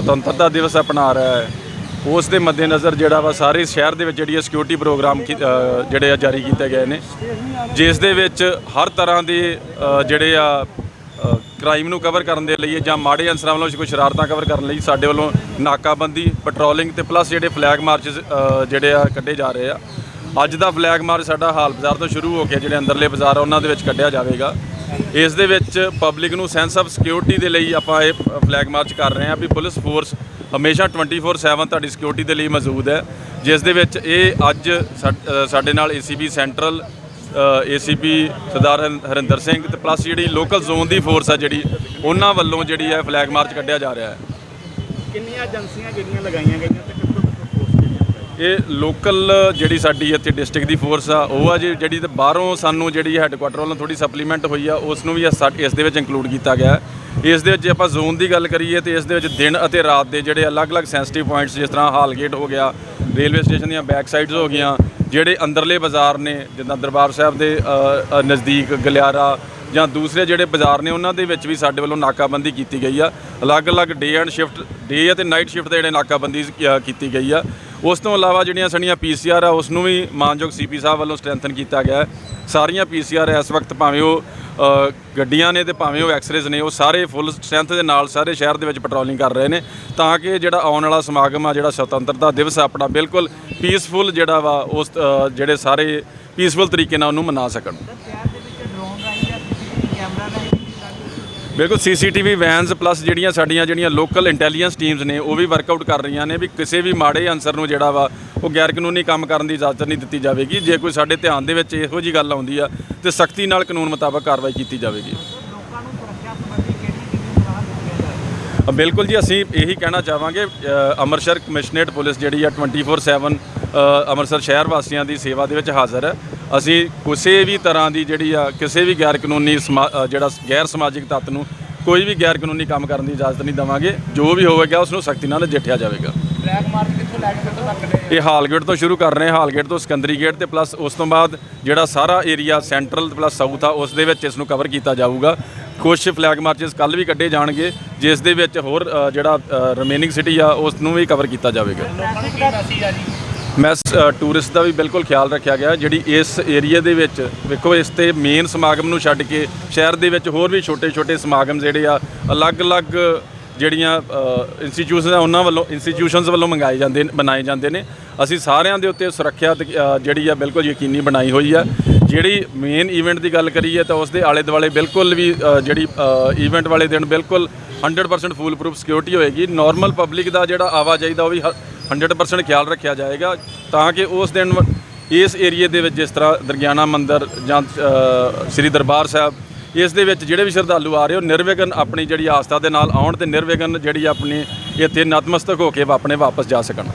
ਸੁਤੰਤਰਤਾ ਦਿਵਸ ਅਪਣਾ ਰਿਹਾ ਹੈ। ਉਸ ਦੇ ਮੱਦੇਨਜ਼ਰ ਜਿਹੜਾ ਵਾ ਸਾਰੇ ਸ਼ਹਿਰ ਦੇ ਵਿੱਚ ਜਿਹੜੀ ਸਿਕਿਉਰਿਟੀ ਪ੍ਰੋਗਰਾਮ ਕੀ- ਜਿਹੜੇ ਆ ਜਾਰੀ ਕੀਤੇ ਗਏ ਨੇ। ਜਿਸ ਦੇ ਵਿੱਚ ਹਰ ਤਰ੍ਹਾਂ ਦੇ ਜਿਹੜੇ ਆ ਕ੍ਰਾਈਮ ਨੂੰ ਕਵਰ ਕਰਨ ਦੇ ਲਈ ਜਾਂ ਮਾੜੇ ਅਨਸਰਾਂ ਵੱਲੋਂ ਕੋਈ ਸ਼ਰਾਰਤਾਂ ਕਵਰ ਕਰਨ ਲਈ ਸਾਡੇ ਵੱਲੋਂ ਨਾਕਾਬੰਦੀ ਪੈਟਰੋਲਿੰਗ ਤੇ ਪਲੱਸ ਜਿਹੜੇ ਫਲੈਗ ਮਾਰਚ ਜਿਹੜੇ ਆ ਕੱਢੇ ਜਾ ਰਹੇ ਆ। ਅੱਜ ਦਾ ਫਲੈਗ ਮਾਰਚ ਸਾਡਾ ਹਾਲ ਬਾਜ਼ਾਰ ਤੋਂ ਸ਼ੁਰੂ ਹੋ ਕੇ ਜਿਹੜੇ ਅੰਦਰਲੇ ਬਾਜ਼ਾਰ ਆ, ਉਹਨਾਂ ਦੇ ਵਿੱਚ ਕੱਢਿਆ ਜਾਵੇਗਾ। ਇਸ ਦੇ ਵਿੱਚ ਪਬਲਿਕ ਨੂੰ ਸੈਂਸ ਆਫ ਸਿਕਿਉਰਿਟੀ ਦੇ ਲਈ ਆਪਾਂ ਇਹ ਫਲੈਗ ਮਾਰਚ ਕਰ ਰਹੇ ਹਾਂ ਵੀ ਪੁਲਿਸ ਫੋਰਸ ਹਮੇਸ਼ਾ 24/7 ਤੁਹਾਡੀ ਸਿਕਿਉਰਿਟੀ ਦੇ ਲਈ ਮੌਜੂਦ ਹੈ, ਜਿਸ ਦੇ ਵਿੱਚ ਇਹ ਅੱਜ ਸਾ- ਸਾਡੇ ਨਾਲ ਏਸੀਬੀ ਸੈਂਟਰਲ ਏਸੀਪੀ ਸਰਦਾਰ ਹਰਿੰ- ਹਰਿੰਦਰ ਸਿੰਘ ਤੇ ਪਲੱਸ ਜਿਹੜੀ ਲੋਕਲ ਜ਼ੋਨ ਦੀ ਫੋਰਸ ਆ ਜਿਹੜੀ, ਉਹਨਾਂ ਵੱਲੋਂ ਜਿਹੜੀ ਹੈ ਫਲੈਗ ਮਾਰਚ ਕੱਢਿਆ ਜਾ ਰਿਹਾ ਹੈ। ਕਿੰਨੀਆਂ ਏਜੰਸੀਆਂ ਜਿਹੜੀਆਂ ਲਗਾਈਆਂ ਗਈਆਂ ਤੇ ਇਹ ਲੋਕਲ ਜਿਹੜੀ ਸਾਡੀ ਇੱਥੇ ਡਿਸਟ੍ਰਿਕਟ ਦੀ ਫੋਰਸ ਆ, ਉਹ ਆ ਜੀ ਜਿਹੜੀ ਤੇ ਬਾਹਰੋਂ ਸਾਨੂੰ ਜਿਹੜੀ ਹੈੱਡਕੁਆਟਰ ਵੱਲੋਂ ਥੋੜੀ ਸਪਲੀਮੈਂਟ ਹੋਈ ਆ ਉਸ ਨੂੰ ਵੀ ਇਸ ਇਸ ਦੇ ਵਿੱਚ ਇਨਕਲੂਡ ਕੀਤਾ ਗਿਆ ਇਸ ਦੇ ਵਿੱਚ ਜੇ ਆਪਾਂ ਜ਼ੋਨ ਦੀ ਗੱਲ ਕਰੀਏ ਤੇ ਇਸ ਦੇ ਵਿੱਚ ਦਿਨ ਅਤੇ ਰਾਤ ਦੇ ਜਿਹੜੇ ਅਲੱਗ-ਅਲੱਗ ਸੈਂਸਿਟਿਵ ਪੁਆਇੰਟਸ ਜਿਸ ਤਰ੍ਹਾਂ ਹਾਲਗੇਟ ਹੋ ਗਿਆ ਰੇਲਵੇ ਸਟੇਸ਼ਨ ਦੀਆਂ ਬੈਕ ਸਾਈਡਸ ਹੋ ਗਈਆਂ, ਜਿਹੜੇ ਅੰਦਰਲੇ ਬਾਜ਼ਾਰ ਨੇ, ਜਿੱਦਾਂ ਦਰਬਾਰ ਸਾਹਿਬ ਦੇ ਨਜ਼ਦੀਕ, ਗਲਿਆਰਾ ਜਾਂ ਦੂਸਰੇ ਜਿਹੜੇ ਬਾਜ਼ਾਰ ਨੇ ਉਹਨਾਂ ਦੇ ਵਿੱਚ ਵੀ ਸਾਡੇ ਵੱਲੋਂ ਨਾਕਾਬੰਦੀ ਕੀਤੀ ਗਈ ਆ। ਅਲੱਗ-ਅਲੱਗ ਡੇ ਐਂਡ ਸ਼ਿਫਟ ਡੇ ਅਤੇ ਨਾਈਟ ਸ਼ਿਫਟ ਦੇ ਜਿਹੜੇ ਨਾਕਾਬੰਦੀ ਕੀਤੀ ਗਈ ਆ। ਉਸ ਤੋਂ ਇਲਾਵਾ ਜਿਹੜੀਆਂ ਸਾਡੀਆਂ ਪੀਸੀਆਰ ਆ, ਉਸ ਨੂੰ ਵੀ ਮਾਨਯੋਗ ਸੀਪੀ ਸਾਹਿਬ ਵੱਲੋਂ ਸਟਰੈਂਥਨ ਕੀਤਾ ਗਿਆ ਹੈ। ਸਾਰੀਆਂ ਪੀਸੀਆਰ ਇਸ ਵਕਤ ਭਾਵੇਂ ਉਹ ਗੱਡੀਆਂ ਨੇ ਤੇ ਭਾਵੇਂ ਉਹ ਐਕਸਰੇਜ਼ ਨੇ, ਉਹ ਸਾਰੇ ਫੁੱਲ ਸਟਰੈਂਥ ਦੇ ਨਾਲ ਸਾਰੇ ਸ਼ਹਿਰ ਦੇ ਵਿੱਚ ਪੈਟਰੋਲਿੰਗ ਕਰ ਰਹੇ ਨੇ। ਤਾਂ ਕਿ ਜਿਹੜਾ ਆਉਣ ਵਾਲਾ ਸਮਾਗਮ ਆ, ਜਿਹੜਾ ਸੁਤੰਤਰਤਾ ਦਿਵਸ ਆ ਆਪਣਾ, ਬਿਲਕੁਲ ਪੀਸਫੁਲ ਜਿਹੜਾ ਵਾ, ਉਸ ਜਿਹੜੇ ਸਾਰੇ ਪੀਸਫੁਲ ਤਰੀਕੇ ਨਾਲ ਉਹਨੂੰ ਮਨਾ ਸਕਣ ਸ਼ਹਿਰ ਦੇ ਵਿੱਚ ਡਰੋਨ ਰਾਹੀਂ ਜਾਂ ਸੀਸੀਟੀਵੀ ਕੈਮਰਾ ਰਾਹੀਂ ਵੀ ਸਾਡੀ ਬਿਲਕੁਲ ਸੀਸੀਟੀਵੀ ਵੈਨਸ ਪਲੱਸ ਜਿਹੜੀਆਂ ਸਾਡੀਆਂ ਜਿਹੜੀਆਂ ਲੋਕਲ ਇੰਟੈਲੀਜੈਂਸ ਟੀਮਸ ਨੇ ਉਹ ਵੀ ਵਰਕਆਊਟ ਕਰ ਰਹੀਆਂ ਨੇ ਵੀ ਕਿਸੇ ਵੀ ਮਾੜੇ ਅਨਸਰ ਨੂੰ ਜਿਹੜਾ ਵਾ ਉਹ ਗੈਰ ਕਾਨੂੰਨੀ ਕੰਮ ਕਰਨ ਦੀ ਇਜਾਜ਼ਤ ਨਹੀਂ ਦਿੱਤੀ ਜਾਵੇਗੀ। ਜੇ ਕੋਈ ਸਾਡੇ ਧਿਆਨ ਦੇ ਵਿੱਚ ਇਹੋ ਜੀ ਗੱਲ ਆਉਂਦੀ ਆ ਤੇ ਸਖਤੀ ਨਾਲ ਕਾਨੂੰਨ ਮੁਤਾਬਕ ਕਾਰਵਾਈ ਕੀਤੀ ਜਾਵੇਗੀ। ਬਿਲਕੁਲ ਜੀ ਅਸੀਂ ਇਹੀ ਕਹਿਣਾ ਚਾਹਾਂਗੇ ਅੰਮ੍ਰਿਤਸਰ ਕਮਿਸ਼ਨਰੇਟ ਪੁਲਿਸ ਜਿਹੜੀ ਆ 24/7 ਅ, ਅੰਮ੍ਰਿਤਸਰ ਸ਼ਹਿਰ ਵਾਸੀਆਂ ਦੀ ਸੇਵਾ ਦੇ ਵਿੱਚ ਹਾਜ਼ਰ ਹੈ। ਅਸੀਂ ਕਿਸੇ ਵੀ ਤਰ੍ਹਾਂ ਦੀ ਜਿਹੜੀ ਆ ਕਿਸੇ ਵੀ ਗੈਰ ਕਾਨੂੰਨੀ ਸਮਾ- ਜਿਹੜਾ ਗੈਰ ਸਮਾਜਿਕ ਤੱਤ ਨੂੰ ਕੋਈ ਵੀ ਗੈਰ ਕਾਨੂੰਨੀ ਕੰਮ ਕਰਨ ਦੀ ਇਜਾਜ਼ਤ ਨਹੀਂ ਦੇਵਾਂਗੇ। ਜੋ ਵੀ ਹੋਵੇਗਾ ਉਸ ਨੂੰ ਸਖਤੀ ਨਾਲ ਨਜਿੱਠਿਆ ਜਾਵੇਗਾ। ਬਲੈਕ ਮਾਰਚ ਕਿੱਥੋਂ ਲੈ ਕੇ ਕਿੱਥੋਂ ਤੱਕ ਦੇ ਇਹ ਹਾਲਗੇਟ ਤੋਂ ਸ਼ੁਰੂ ਕਰ ਰਹੇ ਹਾਂ। ਹਾਲਗੇਟ ਤੋਂ ਸਿਕੰਦਰੀ ਗੇਟ ਤੇ ਪਲੱਸ ਉਸ ਤੋਂ ਬਾਅਦ ਜਿਹੜਾ ਸਾਰਾ ਏਰੀਆ ਸੈਂਟਰਲ ਪਲੱਸ ਸਾਊਥ ਆ ਉਸ ਦੇ ਵਿੱਚ ਇਸ ਨੂੰ ਕਵਰ ਕੀਤਾ ਜਾਊਗਾ। ਕੁਝ ਫਲੈਗ ਮਾਰਚਸ ਕੱਲ ਵੀ ਕੱਢੇ ਜਾਣਗੇ ਜਿਸ ਦੇ ਵਿੱਚ ਹੋਰ ਅ, ਜਿਹੜਾ ਰਿਮੇਨਿੰਗ ਸਿਟੀ ਆ ਉਸ ਨੂੰ ਵੀ ਕਵਰ ਕੀਤਾ ਜਾਵੇਗਾ। ਲੋਕਾਂ ਨੂੰ ਕੀ ਮੈਸੇਜ ਆ ਜੀ? ਮੈਂ ਟੂਰਿਸਟ ਦਾ ਵੀ ਬਿਲਕੁਲ ਖਿਆਲ ਰੱਖਿਆ ਗਿਆ, ਜਿਹੜੀ ਇਸ ਏਰੀਆ ਦੇ ਵਿੱਚ, ਵੇਖੋ, ਇਸ ਤੇ ਮੇਨ ਸਮਾਗਮ ਨੂੰ ਛੱਡ ਕੇ ਸ਼ਹਿਰ ਦੇ ਵਿੱਚ ਹੋਰ ਵੀ ਛੋਟੇ-ਛੋਟੇ ਸਮਾਗਮ ਜਿਹੜੇ ਆ, ਅਲੱਗ-ਅਲੱਗ ਜਿਹੜੀਆਂ ਇੰਸਟੀਚਿਊਸ਼ਨਸ ਆ, ਉਹਨਾਂ ਵੱਲੋਂ ਇੰਸਟੀਚਿਊਸ਼ਨਸ ਵੱਲੋਂ ਮੰਗਾਏ ਜਾਂਦੇ ਬਣਾਏ ਜਾਂਦੇ ਨੇ। ਅਸੀਂ ਸਾਰਿਆਂ ਦੇ ਉੱਤੇ ਸੁਰੱਖਿਆ ਜਿਹੜੀ ਆ ਬਿਲਕੁਲ ਯਕੀਨੀ ਬਣਾਈ ਹੋਈ ਆ। ਜਿਹੜੀ ਮੇਨ ਇਵੈਂਟ ਦੀ ਗੱਲ ਕਰੀਏ ਤਾਂ ਉਸ ਦੇ ਆਲੇ ਦੁਆਲੇ ਬਿਲਕੁਲ ਵੀ ਜਿਹੜੀ ਇਵੈਂਟ ਵਾਲੇ ਦਿਨ ਬਿਲਕੁਲ 100% ਫੂਲ ਪ੍ਰੂਫ ਸਿਕਿਉਰਿਟੀ ਹੋਏਗੀ। ਨਾਰਮਲ ਪਬਲਿਕ ਦਾ ਜਿਹੜਾ ਆਵਾਜਾਈ ਦਾ ਉਹ ਵੀ ਹ- 100% ਖਿਆਲ ਰੱਖਿਆ ਜਾਏਗਾ ਤਾਂ ਕਿ ਉਸ ਦਿਨ ਇਸ ਏਰੀਏ ਦੇ ਵਿੱਚ ਜਿਸ ਤਰ੍ਹਾਂ ਦਰਗਿਆਨਾ ਮੰਦਿਰ ਜਾਂ ਸ੍ਰੀ ਦਰਬਾਰ ਸਾਹਿਬ, ਇਸ ਦੇ ਵਿੱਚ ਜਿਹੜੇ ਵੀ ਸ਼ਰਧਾਲੂ ਆ ਰਹੇ ਹੋ, ਨਿਰਵਿਘਨ ਆਪਣੀ ਜਿਹੜੀ ਆਸਥਾ ਦੇ ਨਾਲ ਆਉਣ ਤੇ ਨਿਰਵਿਘਨ ਜਿਹੜੀ ਆਪਣੀ ਇੱਥੇ ਨਤਮਸਤਕ ਹੋ ਕੇ ਆਪਣੇ ਵਾਪਸ ਜਾ ਸਕਣ।